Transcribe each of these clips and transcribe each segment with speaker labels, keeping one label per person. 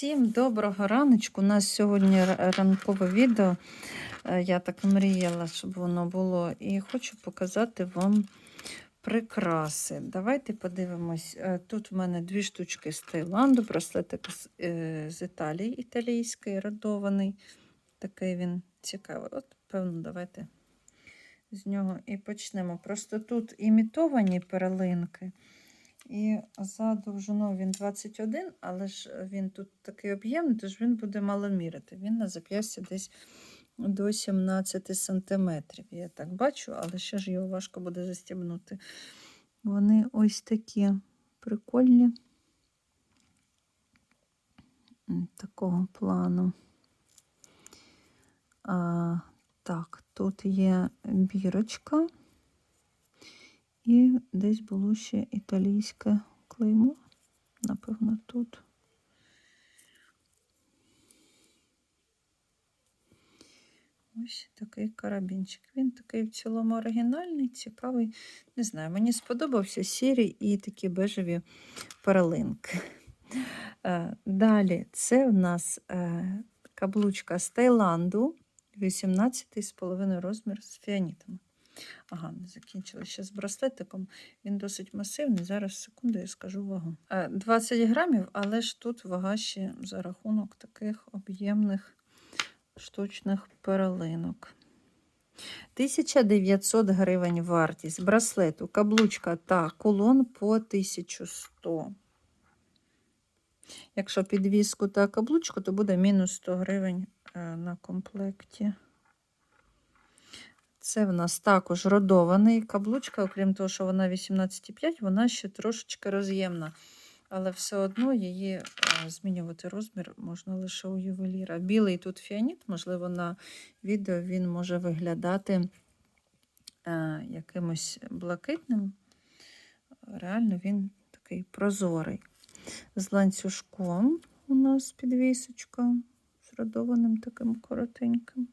Speaker 1: Всім доброго раночку. У нас сьогодні ранкове відео. Е, Я так мріяла, щоб воно було. І хочу показати вам прикраси. Давайте подивимось. Е, Тут в мене дві штучки з Таїланду, браслетик з, е, Італії, італійський, родований. Такий він цікавий. От, певно, давайте з нього і почнемо. Просто тут імітовані перлинки. І за довжиною він 21, але ж він тут такий об'ємний, тож він буде мало мірити. Він на зап'ясті десь до 17 сантиметрів. Я так бачу, але ще ж його важко буде застібнути. Вони ось такі прикольні. Такого плану. А, так, тут є бірочка. І десь було ще італійське клеймо. Напевно, тут. Ось такий карабінчик. Він такий в цілому оригінальний, цікавий. Не знаю, мені сподобався сірі і такі бежеві перлинки. Е, Далі це в нас е, каблучка з Таїланду, 18,5 розмір з фіанітами. Ага, не закінчила ще з браслетиком. Він досить масивний. Зараз секунду я скажу вагу. Е, 20 грамів, але ж тут вага ще за рахунок таких об'ємних штучних перлинок. 1900 гривень вартість браслету, каблучка та кулон по 1100. Якщо підвіску та каблучку, то буде мінус 100 гривень е, на комплекті. Це в нас також родований каблучка, окрім того, що вона 18,5, вона ще трошечки роз'ємна. Але все одно її е, змінювати розмір можна лише у ювеліра. Білий тут фіаніт, можливо, на відео він може виглядати е, якимось блакитним. Реально він такий прозорий. З ланцюжком у нас підвісочка з родованим таким коротеньким.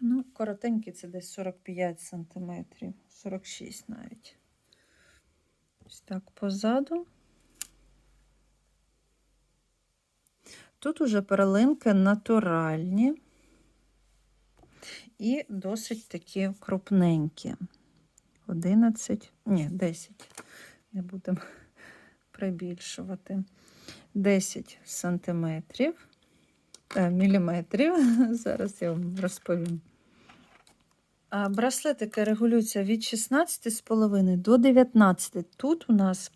Speaker 1: Ну, коротенький це десь 45 сантиметрів, 46 навіть. Ось так позаду. Тут уже перлинки натуральні і досить такі крупненькі. 11, ні, 10. Не будемо прибільшувати. 10 сантиметрів, міліметрів. Зараз я вам розповім. Браслетики регулюються від 16,5 до 19. Тут у нас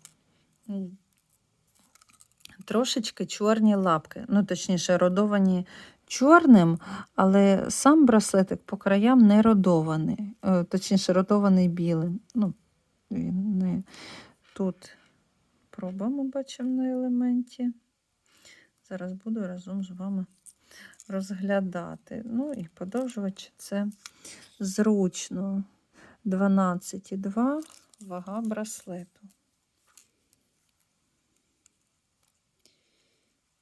Speaker 1: трошечки чорні лапки. Ну, точніше, родовані чорним, але сам браслетик по краям не родований. Е, Точніше, родований білим. Ну, він не тут проба ми бачимо на елементі. Зараз буду разом з вами розглядати. Ну і подовжувач це зручно 12,2 вага браслету.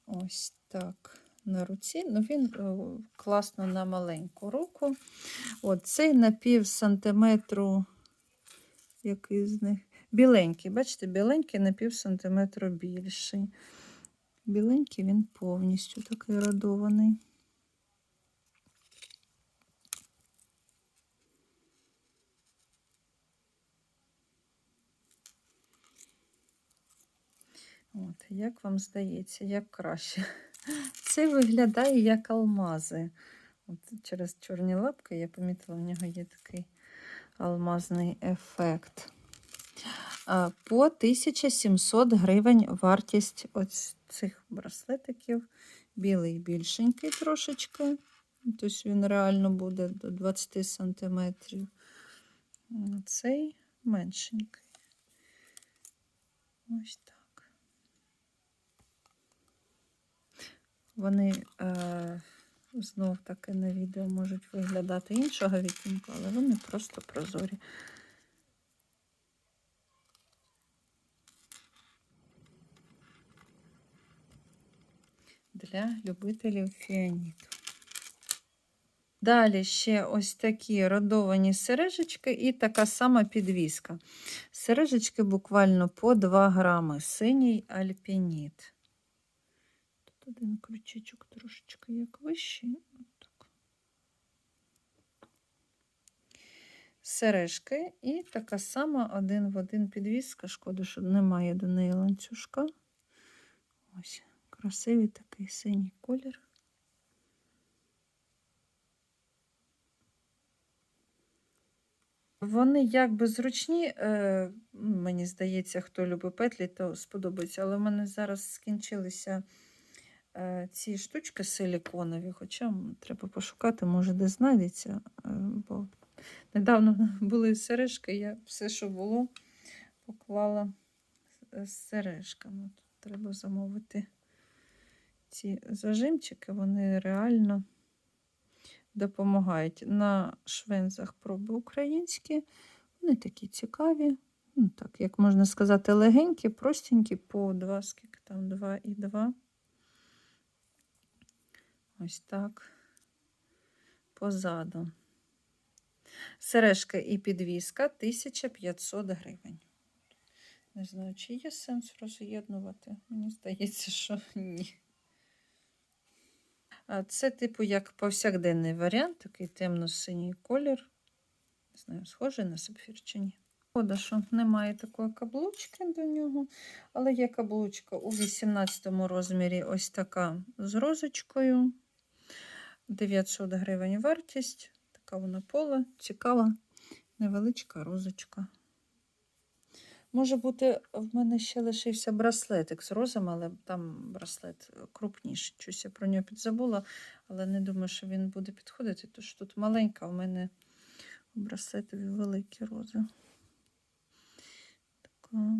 Speaker 1: Ось так на руці. Ну, він е, класно на маленьку руку. От цей на пів сантиметру, який з них. Біленький, бачите, біленький на пів сантиметру більший. Біленький він повністю такий родований. От, як вам здається, як краще? Це виглядає як алмази. От через чорні лапки я помітила, в нього є такий алмазний ефект. По 1700 гривень вартість ось цих браслетиків. Білий більшенький трошечки. Тобто він реально буде до 20 сантиметрів. А Цей меншенький. Ось так. Вони е, знов таки на відео можуть виглядати іншого відтінку, але вони просто прозорі. Для любителів фіаніту. Далі ще ось такі родовані сережечки і така сама підвіска. Сережечки буквально по 2 грами, синій альпініт. Тут один крючечок трошечки як вищий. Сережки і така сама один в один підвіска. Шкода, що немає до неї ланцюжка. Ось, красивий такий синій колір. Вони якби зручні, е, мені здається, хто любить петлі, то сподобається. Але в мене зараз скінчилися е, ці штучки силіконові, хоча треба пошукати, може, де знайдеться. Е, бо недавно були сережки, я все, що було, поклала з- сережками. Треба замовити ці зажимчики, вони реально допомагають. На швензах проби українські. Вони такі цікаві. Ну, так, як можна сказати, легенькі, простенькі, по 2, скільки там, 2 і 2. Ось так. Позаду. Сережка і підвіска 1500 гривень. Не знаю, чи є сенс роз'єднувати. Мені здається, що ні. А Це, типу, як повсякденний варіант, такий темно-синій колір. Не знаю, схожий на сапфір чи ні. Шкода, що немає такої каблучки до нього, але є каблучка у 18 розмірі, ось така з розочкою. 900 гривень вартість. Така вона пола, цікава, невеличка розочка. Може бути, в мене ще лишився браслетик з розом, але там браслет крупніший. Щось я про нього підзабула, але не думаю, що він буде підходити, тож тут маленька, у мене у браслетові великі рози. Така.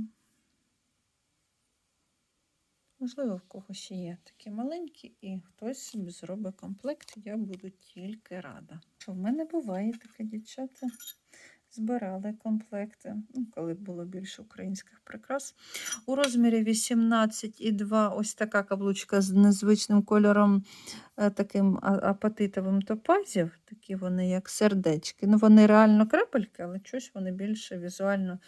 Speaker 1: Можливо, в когось є такі маленькі, і хтось зробить комплект, я буду тільки рада. В мене буває таке, дівчата збирали комплекти, ну, коли було більше українських прикрас. У розмірі 18,2 ось така каблучка з незвичним кольором, е, таким апатитовим топазів. Такі вони, як сердечки. Ну, вони реально крапельки, але щось вони більше візуально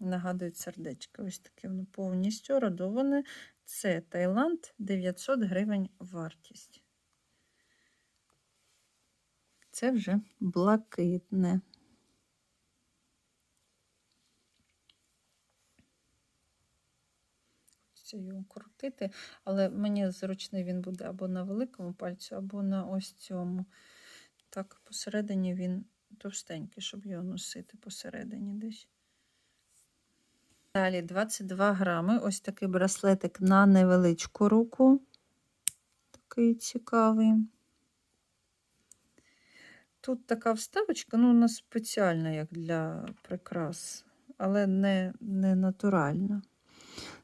Speaker 1: нагадують сердечки. Ось таке воно повністю родоване. Це Таїланд 900 гривень вартість. Це вже блакитне. Хочеться його крутити, але мені зручний він буде або на великому пальцю, або на ось цьому. Так, посередині він товстенький, щоб його носити посередині десь. Далі 22 грами. Ось такий браслетик на невеличку руку. Такий цікавий. Тут така вставочка, ну, вона спеціальна, як для прикрас, але не, не натуральна.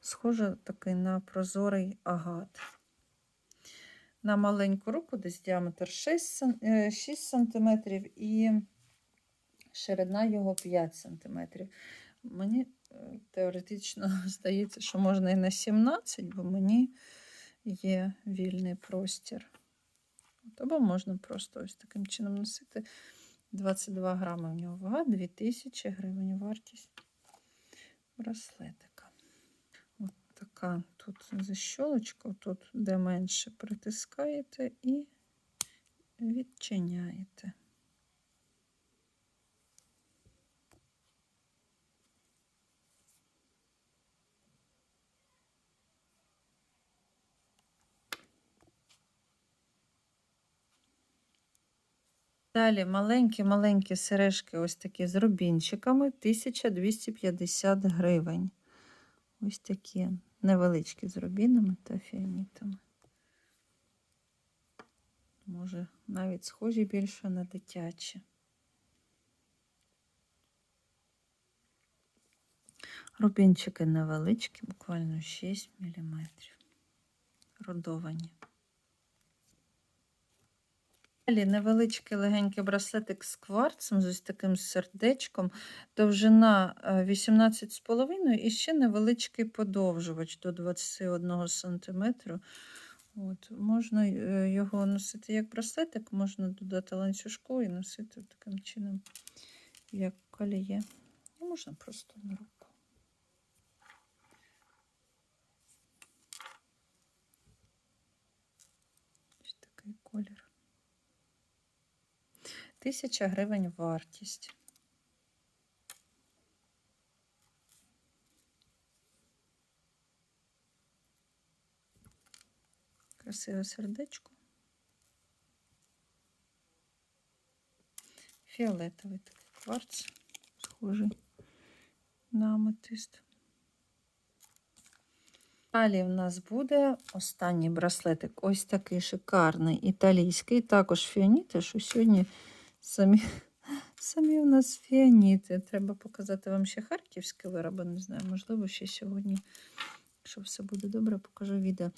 Speaker 1: Схожа такий на прозорий агат. На маленьку руку десь діаметр 6, 6 см і ширина його 5 см. Мені е, теоретично здається, що можна і на 17, бо мені є вільний простір. От, Або можна просто ось таким чином носити. 22 грами в нього вага, 2000 гривень вартість браслетика. Така тут защолочка, тут де менше притискаєте і відчиняєте. Далі маленькі-маленькі сережки, ось такі з рубінчиками, 1250 гривень. Ось такі невеличкі з рубінами та фіанітами. Може, навіть схожі більше на дитячі. Рубінчики невеличкі, буквально 6 мм. Родовані. Далі невеличкий легенький браслетик з кварцем, з ось таким сердечком, довжина е, 18,5 і ще невеличкий подовжувач до 21 см. От, можна е, його носити як браслетик, можна додати ланцюжку і носити таким чином, як коліє. А можна просто на руку. колір. Тисяча гривень вартість. Красиве сердечко. Фіолетовий такий кварц, схожий на аметист. Далі в нас буде останній браслетик. Ось такий шикарний італійський. Також фіаніти, що сьогодні самі, самі у нас фіаніти. Треба показати вам ще харківські вироби, не знаю, можливо, ще сьогодні, якщо все буде добре, покажу відео.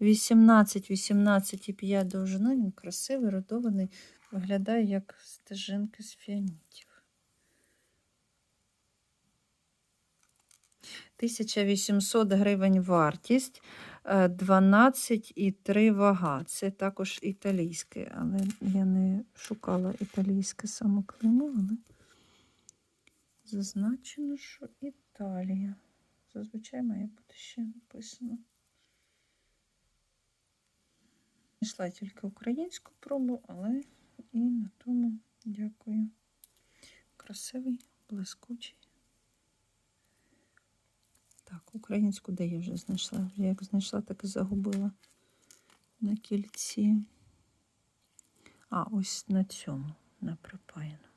Speaker 1: 18, 18,5 довжина, він красивий, родований, виглядає як стежинки з фіанітів. 1800 гривень вартість, е, 12,3 вага. Це також італійське, але я не шукала італійське самоклеймо, але зазначено, що Італія. Зазвичай має бути ще написано. Знайшла тільки українську пробу, але і на тому дякую. Красивий, блискучий. Так, українську де я вже знайшла? Як знайшла, так і загубила на кільці. А, ось на цьому, на припаяну.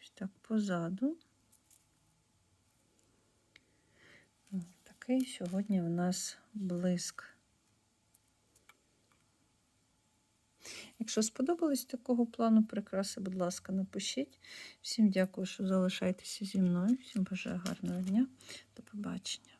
Speaker 1: Ось так позаду. Такий сьогодні у нас блиск. Якщо сподобалось такого плану прикраси, будь ласка, напишіть. Всім дякую, що залишаєтеся зі мною. Всім бажаю гарного дня. До побачення.